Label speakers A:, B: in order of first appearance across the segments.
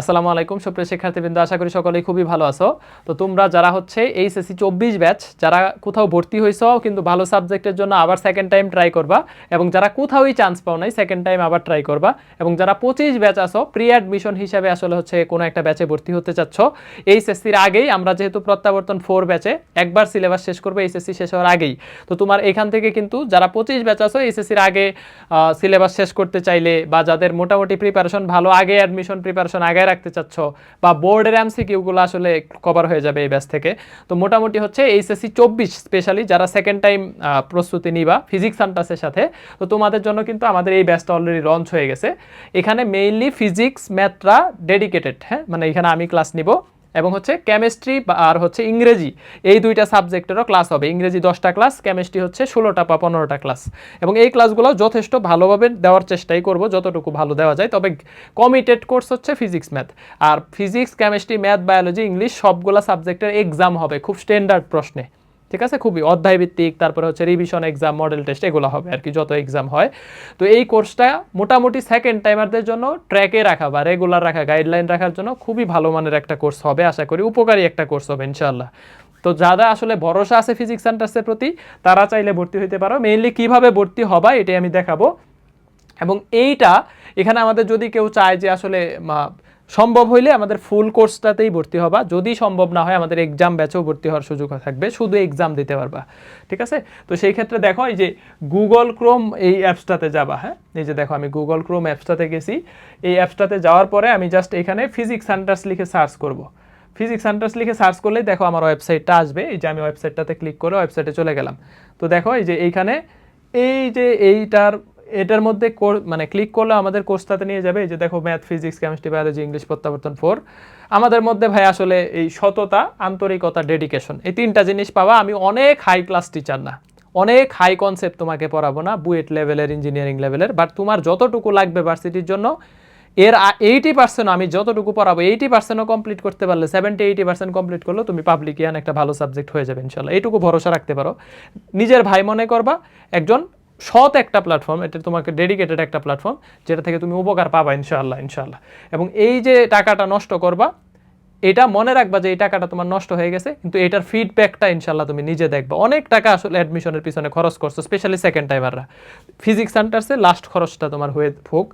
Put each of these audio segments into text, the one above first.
A: আসসালামু আলাইকুম, সুপ্রিয় শিক্ষার্থীবৃন্দ, আশা করি সকলেই খুবই ভালো আছো। তো তোমরা যারা হচ্ছে এইচএসসি চব্বিশ ব্যাচ, যারা কোথাও ভর্তি হয়েছো কিন্তু ভালো সাবজেক্টের জন্য আবার সেকেন্ড টাইম ট্রাই করবা, এবং যারা কোথাওই চান্স পাও নাই সেকেন্ড টাইম আবার ট্রাই করবা, এবং যারা পঁচিশ ব্যাচ আসো প্রি অ্যাডমিশন হিসাবে আসলে হচ্ছে কোনো একটা ব্যাচে ভর্তি হতে চাচ্ছ, এইচএসসির আগেই, আমরা যেহেতু প্রত্যাবর্তন ফোর ব্যাচে, একবার সিলেবাস শেষ করব, এইচএসসি শেষ হওয়ার আগেই। তো তোমার এখান থেকে কিন্তু যারা পঁচিশ ব্যাচ আসো এইচএসসির আগে সিলেবাস শেষ করতে চাইলে, বা যাদের মোটামুটি প্রিপারেশন ভালো, আগে অ্যাডমিশন প্রিপারেশন আগে রাখতে চাচ্ছ বা বোর্ডের এমসিকিউগুলো আসলে কভার হয়ে যাবে এই ব্যাস থেকে। তো মোটামুটি হচ্ছে এইচএসসি চব্বিশ স্পেশালি যারা সেকেন্ড টাইম প্রস্তুতি নিবা ফিজিক্স সান্টাসের সাথে, তো তোমাদের জন্য কিন্তু আমাদের এই ব্যাসটা অলরেডি লঞ্চ হয়ে গেছে। এখানে মেইনলি ফিজিক্স ম্যাথরা ডেডিকেটেড হ্যাঁ? মানে এখানে আমি ক্লাস নিব। এবং হচ্ছে কেমিস্ট্রি আর হচ্ছে ইংরেজি, এই দুইটা সাবজেক্টেরও ক্লাস হবে। ইংরেজি দশটা ক্লাস কেমিস্ট্রি হচ্ছে ষোলোটা বা পনেরোটা ক্লাস এবং এই ক্লাসগুলো যথেষ্ট ভালোভাবে দেওয়ার চেষ্টাই করব, যতটুকু ভালো দেওয়া যায়। তবে কমিটেড কোর্স হচ্ছে ফিজিক্স ম্যাথ আর physics chemistry math biology English সবগুলো সাবজেক্টের এক্সাম হবে, খুব স্ট্যান্ডার্ড প্রশ্নে। ঠিক আছে? খুবই অধ্যায় ভিত্তিক তারপরে হচ্ছে রিভিশন এক্সাম মডেল টেস্ট এগুলো হবে আর কি, যত এক্সাম হয়। তো এই কোর্সটা মোটামুটি সেকেন্ড টাইমারদের জন্য ট্র্যাকে রাখা বা রেগুলার রাখা গাইডলাইন রাখার জন্য খুবই ভালো মানের একটা কোর্স হবে, আশা করি উপকারী একটা কোর্স হবে ইনশাল্লাহ তো যারা আসলে ভরসা আছে ফিজিক্স সেন্টার্সের প্রতি, তারা চাইলে ভর্তি হইতে পারো। মেইনলি কীভাবে ভর্তি হবা, এটাই আমি দেখাবো। এবং এইটা, এখানে আমাদের যদি কেউ চায় যে আসলে সম্ভব হইলে আমাদের ফুল কোর্সটাতেই ভর্তি হবা। যদি সম্ভব না হয়, আমাদের এক্সাম ব্যাচেও ভর্তি হওয়ার সুযোগ থাকবে। শুধু এক্সাম দিতে পারবা। ঠিক আছে? তো সেই ক্ষেত্রে দেখো, এই যে গুগল ক্রোম এই অ্যাপসটাতে যাবা হ্যাঁ? এই যে দেখো, আমি গুগল ক্রোম অ্যাপসটাতে গেছি। এই অ্যাপসটাতে যাওয়ার পরে আমি জাস্ট এখানে ফিজিক্স সেন্টার্স লিখে সার্চ করব। ফিজিক্স সেন্টার্স লিখে সার্চ করলেই দেখো আমার ওয়েবসাইটটা আসবে। এই যে আমি ওয়েবসাইটটাতে ক্লিক করে ওয়েবসাইটে চলে গেলাম। তো দেখো, এই যে এইখানে এই যে এইটার এটার মধ্যে মানে ক্লিক করলে আমাদের কোর্সটাতে নিয়ে যাবে যে দেখো math physics chemistry biology English প্রত্যাবর্তন ফোর আমাদের মধ্যে ভাই আসলে এই সততা, আন্তরিকতা ডেডিকেশন এই তিনটা জিনিস পাওয়া। আমি অনেক হাই ক্লাস টিচার না। অনেক হাই কনসেপ্ট তোমাকে পড়াবো না, বুয়েট লেভেলের ইঞ্জিনিয়ারিং লেভেলের বাট তোমার যতটুকু লাগবে ভার্সিটির জন্য, এর এইটি পার্সেন্ট আমি যতটুকু পড়াবো এইটি পার্সেন্টও কমপ্লিট করতে পারলে সেভেন্টি এইটি পার্সেন্ট কমপ্লিট করলে তুমি পাবলিক ইয়ান একটা ভালো সাবজেক্ট হয়ে যাবে ইনশাল্লাহ এইটুকু ভরসা রাখতে পারো। নিজের ভাই মনে করবা, একজন সৎ একটা প্ল্যাটফর্ম এটা তোমাকে ডেডিকেটেড একটা প্ল্যাটফর্ম যেটা থেকে তুমি উপকার পাবা ইনশাআল্লাহ ইনশাআল্লাহ। এবং এই যে টাকাটা নষ্ট করবা, এটা মনে রাখবা যে এই টাকাটা তোমার নষ্ট হয়ে গেছে, কিন্তু এটার ফিডব্যাকটা ইনশাল্লাহ তুমি নিজে দেখবা। অনেক টাকা আসলে অ্যাডমিশনের পিছনে খরচ করছ স্পেশালি সেকেন্ড টাইমাররা ফিজিক্স সেন্টার্সে লাস্ট খরচটা তোমার হয়ে হোক।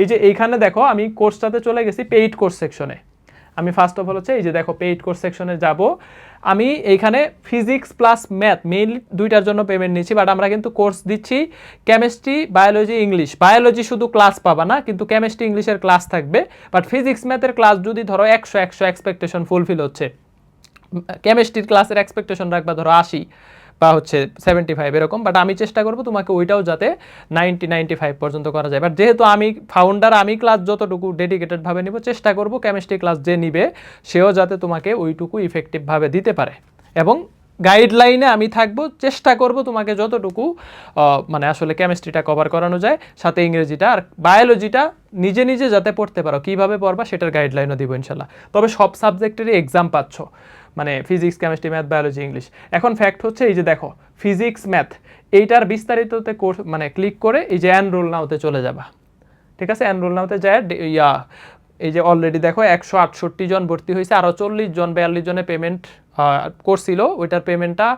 A: এই যে এইখানে দেখো, আমি কোর্সটাতে চলে গেছি পেইড কোর্স সেকশনে আমি ফার্স্ট অফ অল হচ্ছে এই যে দেখো পেইড কোর্স সেকশনে যাব। আমি এইখানে ফিজিক্স প্লাস ম্যাথ মেইন দুইটার জন্য পেমেন্ট নিচ্ছি বাট আমরা কিন্তু কোর্স দিচ্ছি কেমিস্ট্রি বায়োলজি ইংলিশ বায়োলজি শুধু ক্লাস পাবা না, কিন্তু কেমিস্ট্রি ইংলিশের ক্লাস থাকবে। বাট ফিজিক্স ম্যাথের ক্লাস যদি ধরো একশো একশো এক্সপেকটেশন ফুলফিল হচ্ছে। কেমিস্ট্রির ক্লাসের এক্সপেকটেশন রাখবা ধরো আশি। বা হচ্ছে সেভেন্টি ফাইভ এরকম বাট আমি চেষ্টা করব তোমাকে ওইটাও যাতে নাইনটি নাইনটি ফাইভ পর্যন্ত করা যায়। বাট যেহেতু আমি ফাউন্ডার আমি ক্লাস যতটুকু ডেডিকেটেডভাবে নিব, চেষ্টা করব কেমিস্ট্রি ক্লাস যে নিবে, সেও যাতে তোমাকে ওইটুকু ইফেক্টিভভাবে দিতে পারে। এবং গাইডলাইনে আমি থাকব, চেষ্টা করব তোমাকে যতটুকু মানে আসলে কেমিস্ট্রিটা কভার করানো যায়, সাথে ইংরেজিটা আর বায়োলজিটা নিজে নিজে যাতে পড়তে পারো, কীভাবে পড়বা সেটার গাইডলাইনও দিব ইনশাল্লাহ। তবে সব সাবজেক্টেরই এক্সাম পাচ্ছ মানে physics chemistry math biology English এখন ফ্যাক্ট হচ্ছে এই যে দেখো ফিজিক্স ম্যাথ এইটার বিস্তারিততে কোর্স মানে ক্লিক করে এই যে অ্যানরোল নাওতে চলে যাবা। ঠিক আছে? অ্যানরোল নাওতে যায়, ইয়া এই যে অলরেডি দেখো একশো আটষট্টি জন ভর্তি হয়েছে আরও চল্লিশ জন, বিয়াল্লিশ জনের পেমেন্ট করছিল ওইটার পেমেন্টটা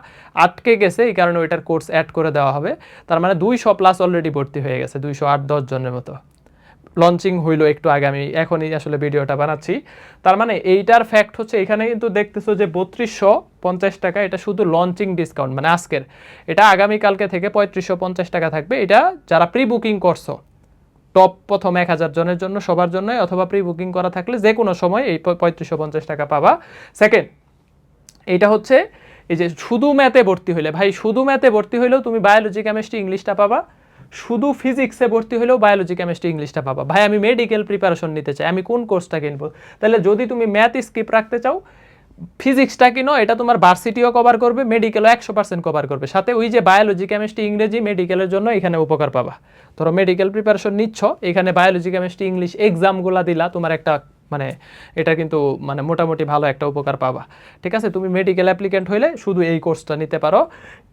A: আটকে গেছে, এই কারণে ওইটার কোর্স অ্যাড করে দেওয়া হবে। তার মানে দুইশো প্লাস অলরেডি ভর্তি হয়ে গেছে, দুইশো আট, দশ জনের মতো। লঞ্চিং হইল একটু আগে, আমি এখনই আসলে ভিডিওটা বানাচ্ছি। তার মানে এইটার ফ্যাক্ট হচ্ছে, এখানে কিন্তু দেখতেছো যে বত্রিশশো পঞ্চাশ টাকা, এটা শুধু লঞ্চিং ডিসকাউন্ট মানে আজকের। এটা আগামীকালকে থেকে পঁয়ত্রিশশো পঞ্চাশ টাকা থাকবে। এটা যারা প্রি বুকিং করছ টপ প্রথম এক হাজার জনের জন্য, সবার জন্য অথবা প্রি বুকিং করা থাকলে যে কোনো সময় এই পঁয়ত্রিশশো পঞ্চাশ টাকা পাবা। সেকেন্ড এইটা হচ্ছে এই যে শুধু ম্যাথে ভর্তি হইলে। ভাই, শুধু ম্যাথে ভর্তি হইলেও তুমি বায়োলজি কেমিস্ট্রি ইংলিশটা পাবা। শুধু ফিজিক্সে ভর্তি হলেও বায়োলজি কেমিস্ট্রি ইংলিশটা পাবা। ভাই, আমি মেডিকেল প্রিপারেশন নিতে চাই। আমি কোন কোর্সটা কিনবো? তাহলে যদি তুমি ম্যাথ স্কিপ রাখতে চাও ফিজিক্সটা কি নয়, এটা তোমার ভার্সিটিও কভার করবে মেডিকেলও একশো পার্সেন্ট কভার করবে। সাথে ওই যে বায়োলজি কেমিস্ট্রি ইংরেজি মেডিকেলের জন্য এখানে উপকার পাবা। ধরো মেডিকেল প্রিপারেশন নিচ্ছ, এখানে বায়োলজি কেমিস্ট্রি ইংলিশ এক্সামগুলো দিলা, তোমার একটা মানে এটা কিন্তু মানে মোটামুটি ভালো একটা উপকার পাবা। ঠিক আছে? তুমি মেডিকেল অ্যাপ্লিকেন্ট হইলে শুধু এই কোর্সটা নিতে পারো।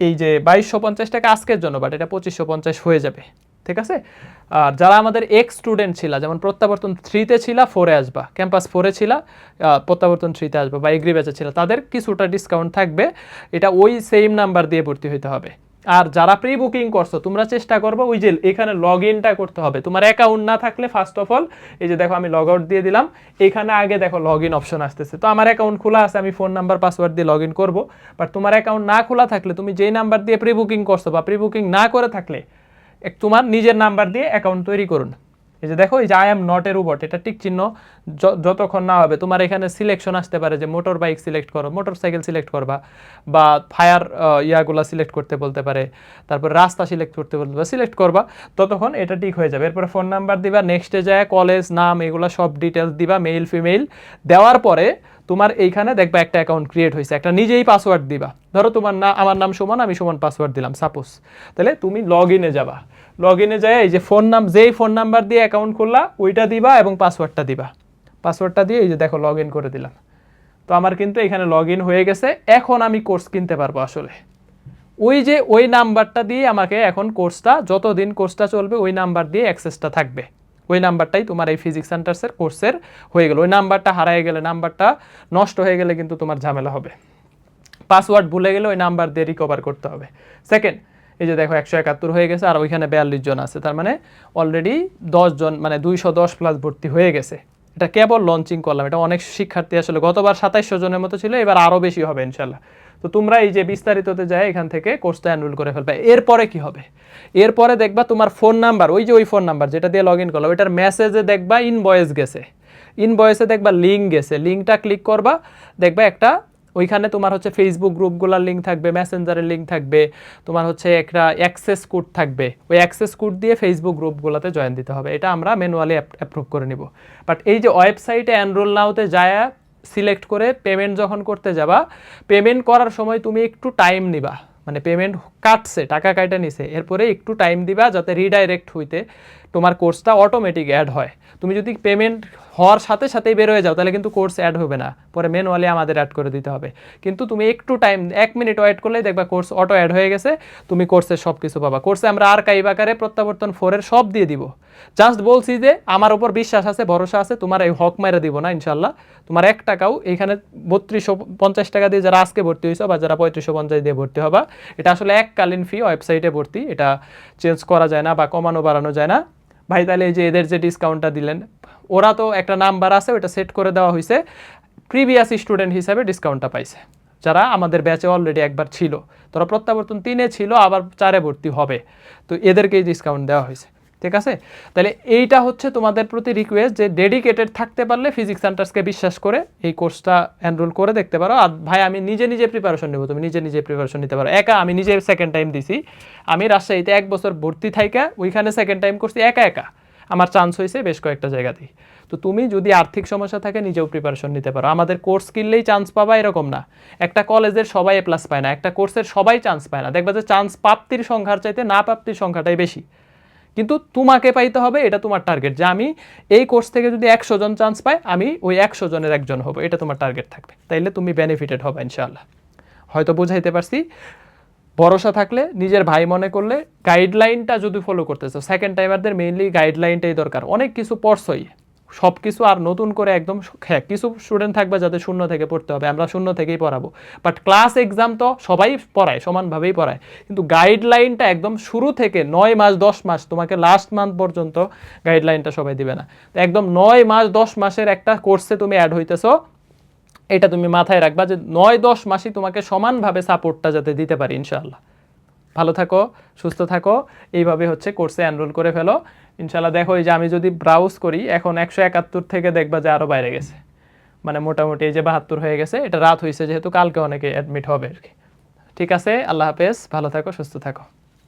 A: এই যে বাইশশো পঞ্চাশ টাকা আজকের জন্য বাট এটা পঁচিশশো পঞ্চাশ হয়ে যাবে। ঠিক আছে? আর যারা আমাদের এক্স স্টুডেন্ট ছিল, যেমন প্রত্যাবর্তন থ্রিতে ছিল ফোরে আসবা। ক্যাম্পাস ফোরে ছিল প্রত্যাবর্তন থ্রিতে আসবা বা এগ্রি ব্যাচে ছিল, তাদের কিছুটা ডিসকাউন্ট থাকবে। এটা ওই সেম নাম্বার দিয়ে ভর্তি হইতে হবে। আর যারা প্রি বুকিং করছ, তোমরা চেষ্টা করব ওই যে এখানে লগ ইনটা করতে হবে। তোমার অ্যাকাউন্ট না থাকলে ফার্স্ট অফ অল এই যে দেখো আমি লগ আউট দিয়ে দিলাম, এখানে আগে দেখো লগ ইন অপশন আসতেছে। তো আমার অ্যাকাউন্ট খোলা আছে, আমি ফোন নাম্বার পাসওয়ার্ড দিয়ে লগ ইন করব। বাট তোমার অ্যাকাউন্ট না খোলা থাকলে, তুমি যেই নাম্বার দিয়ে প্রি বুকিং করছ বা প্রি বুকিং না করে থাকলে তোমার নিজের নাম্বার দিয়ে অ্যাকাউন্ট তৈরি করুন। এই যে দেখো, এই যে I am not a robot এটা টিক চিহ্ন যতক্ষণ না হবে, তোমার এখানে সিলেকশন আসতে পারে যে মোটর বাইক সিলেক্ট করো মোটর সাইকেল সিলেক্ট করবা, বা ফায়ার ইয়াগুলা সিলেক্ট করতে বলতে পারে, তারপর রাস্তা সিলেক্ট করতে বলতে পারে সিলেক্ট করবা, ততক্ষণ এটা ঠিক হয়ে যাবে। এরপরে ফোন নাম্বার দিবা নেক্সটে যায় কলেজ নাম, এগুলো সব ডিটেলস দিবা মেইল ফিমেইল দেওয়ার পরে তোমার এইখানে দেখবা একটা অ্যাকাউন্ট ক্রিয়েট হয়েছে, একটা নিজেই পাসওয়ার্ড দিবা। ধরো তোমার না, আমার নাম সমান, আমি সমান পাসওয়ার্ড দিলাম সাপোজ তাহলে তুমি লগ ইনে যাবা। লগ ইনে যায় এই যে ফোন নাম যেই ফোন নাম্বার দিয়ে অ্যাকাউন্ট খুললা ওইটা দিবা এবং পাসওয়ার্ডটা দিবা। পাসওয়ার্ডটা দিয়ে এই যে দেখো লগ ইন করে দিলাম। তো আমার কিন্তু এখানে লগ ইন হয়ে গেছে। এখন আমি কোর্স কিনতে পারব আসলে। ওই যে ওই নাম্বারটা দিয়ে আমাকে এখন কোর্সটা যতদিন কোর্সটা চলবে, ওই নাম্বার দিয়ে অ্যাক্সেসটা থাকবে। ওই নাম্বারটাই তোমার এই ফিজিক্স সেন্টার্সের কোর্সের হয়ে গেল। ওই নাম্বারটা হারায় গেলে নাম্বারটা নষ্ট হয়ে গেলে কিন্তু তোমার ঝামেলা হবে। পাসওয়ার্ড ভুলে গেলে ওই নাম্বার দিয়ে রিকভার করতে হবে। সেকেন্ড এই যে দেখো একশো একাত্তর হয়ে গেছে আর ওইখানে বিয়াল্লিশ জন আছে। তার মানে অলরেডি জন মানে দুইশো দশ প্লাস ভর্তি হয়ে গেছে। এটা কেবল লঞ্চিং করলাম। এটা অনেক শিক্ষার্থী আসলে গতবার সাতাইশশো জনের মতো ছিল, এবার আরও বেশি হবে ইনশাল্লাহ। তো তোমরা এই যে বিস্তারিততে যায় এখান থেকে কোর্সটা এনরোল করে ফেলবে। এরপরে কি হবে? এরপরে দেখবা তোমার ফোন নাম্বার ওই যে ওই ফোন নাম্বার যেটা দিয়ে লগ ইন করল ওইটার মেসেজে দেখবা ইনভয়েস গেছে। ইনভয়েসে দেখবা লিঙ্ক গেছে। লিঙ্কটা ক্লিক করবা, দেখবা একটা ওইখানে তোমার হচ্ছে ফেসবুক গ্রুপগুলোর লিঙ্ক থাকবে মেসেঞ্জারের লিঙ্ক থাকবে, তোমার হচ্ছে একটা অ্যাক্সেস কোড থাকবে। ওই অ্যাক্সেস কোড দিয়ে ফেসবুক গ্রুপগুলোতে জয়েন দিতে হবে। এটা আমরা ম্যানুয়ালি অ্যাপ্রুভ করে নিব। বাট এই যে ওয়েবসাইটে এনরোল নাওতে যায় সিলেক্ট করে পেমেন্ট যখন করতে যাবা পেমেন্ট করার সময় তুমি একটু টাইম নিবা। মানে পেমেন্ট কাটছে, টাকা কাটা নিছে। এরপরে একটু টাইম দিবা যাতে রিডাইরেক্ট হইতে তোমার কোর্সটা অটোমেটিক অ্যাড হয়। তুমি যদি পেমেন্ট হওয়ার সাথে সাথেই বের হয়ে যাও, তাহলে কিন্তু কোর্স অ্যাড হবে না। পরে ম্যানুয়ালি আমাদের অ্যাড করে দিতে হবে। কিন্তু তুমি একটু টাইম এক মিনিট ওয়েট করলেই দেখবা কোর্স অটো অ্যাড হয়ে গেছে, তুমি কোর্সের সব কিছু পাবা। কোর্সে আমরা আর কাইব আকারে প্রত্যাবর্তন ফোরের সব দিয়ে দিব। জাস্ট বলছি যে, আমার উপর বিশ্বাস আছে, ভরসা আছে, তোমার এই হক মেরে দিব না ইনশাল্লাহ তোমার এক টাকাও এখানে বত্রিশশো পঞ্চাশ টাকা দিয়ে যারা আজকে ভর্তি হয়েছে বা যারা পঁয়ত্রিশশো পঞ্চাশ দিয়ে ভর্তি হবা, এটা আসলে এককালীন ফি ওয়েবসাইটে ভর্তি। এটা চেঞ্জ করা যায় না বা কমানো বাড়ানো যায় না। ভাই, তাহলে এই যে এদের যে ডিসকাউন্টটা দিলেন, ওরা তো একটা নাম্বার আছে ওটা সেট করে দেওয়া হয়েছে প্রিভিয়াস স্টুডেন্ট হিসাবে ডিসকাউন্টটা পাইছে, যারা আমাদের ব্যাচে অলরেডি একবার ছিল। তোরা প্রত্যাবর্তন তিনে ছিল, আবার চারে ভর্তি হবে। তো এদেরকেই ডিসকাউন্ট দেওয়া হয়েছে ঠিক আছে? তাহলে এইটা হচ্ছে তোমাদের প্রতি রিকোয়েস্ট যে ডেডিকেটেড থাকতে পারলে ফিজিক্স সেন্টার্সকে বিশ্বাস করে এই কোর্সটা এনরোল করে দেখতে পারো। আর ভাই, আমি নিজে নিজে প্রিপারেশন নেব, তুমি নিজে নিজে প্রিপারেশন নিতে পারো। একা আমি নিজে সেকেন্ড টাইম দিছি। আমি রাজশাহীতে এক বছর ভর্তি থাইকা, ওইখানে সেকেন্ড টাইম করছি একা একা। আমার চান্স হয়েছে বেশ কয়েকটা জায়গাতেই। তো তুমি যদি আর্থিক সমস্যা থাকে, নিজেও প্রিপারেশন নিতে পারো। আমাদের কোর্স কিনলেই চান্স পাবা এরকম না। একটা কলেজের সবাই এ প্লাস পায় না, একটা কোর্সের সবাই চান্স পায় না। দেখবা যে চান্স প্রাপ্তির সংখ্যার চাইতে না প্রাপ্তির সংখ্যাটাই বেশি। কিন্তু তোমাকে পাইতে হবে, এটা তোমার টার্গেট যে আমি এই কোর্স থেকে যদি একশো জন চান্স পাই, আমি ওই একশো জনের একজন হব, এটা তোমার টার্গেট থাকবে। তাইলে তুমি বেনিফিটেড হবে ইনশাল্লাহ হয়তো বুঝাইতে পারছি। ভরসা থাকলে, নিজের ভাই মনে করলে গাইডলাইনটা যদি ফলো করতেছো সেকেন্ড টাইমারদের মেইনলি গাইডলাইনটাই দরকার। অনেক কিছু পড়ছই। সব কিছু আর নতুন করে একদম হ্যাঁ কিছু স্টুডেন্ট থাকবে যাদের শূন্য থেকে পড়তে হবে, আমরা শূন্য থেকেই পড়াবো। বাট ক্লাস এক্সাম তো সবাই পড়ায়, সমানভাবেই পড়ায়। কিন্তু গাইডলাইনটা একদম শুরু থেকে নয় মাস, দশ মাস, তোমাকে লাস্ট মান্থ পর্যন্ত গাইডলাইনটা সবাই দিবে না। তো একদম নয় মাস, দশ মাসের একটা কোর্সে তুমি অ্যাড হইতেছো, এটা তুমি মাথায় রাখবা যে নয়, দশ মাসই তোমাকে সমানভাবে সাপোর্টটা যাতে দিতে পারি, ইনশাআল্লাহ। ভালো থাকো, সুস্থ থাকো। এইভাবে হচ্ছে কোর্সে এনরোল করে ফেলো। ইনশাল্লাহ দেখো এই যে আমি যদি ব্রাউজ করি, এখন একশো একাত্তর থেকে দেখবা যে আরও বাইরে গেছে। মানে মোটামুটি এই যে বাহাত্তর হয়ে গেছে, এটা রাত হয়েছে যেহেতু কালকে অনেকে অ্যাডমিট হবে আর কি। ঠিক আছে, আল্লাহ হাফেজ, ভালো থাকো, সুস্থ থাকো।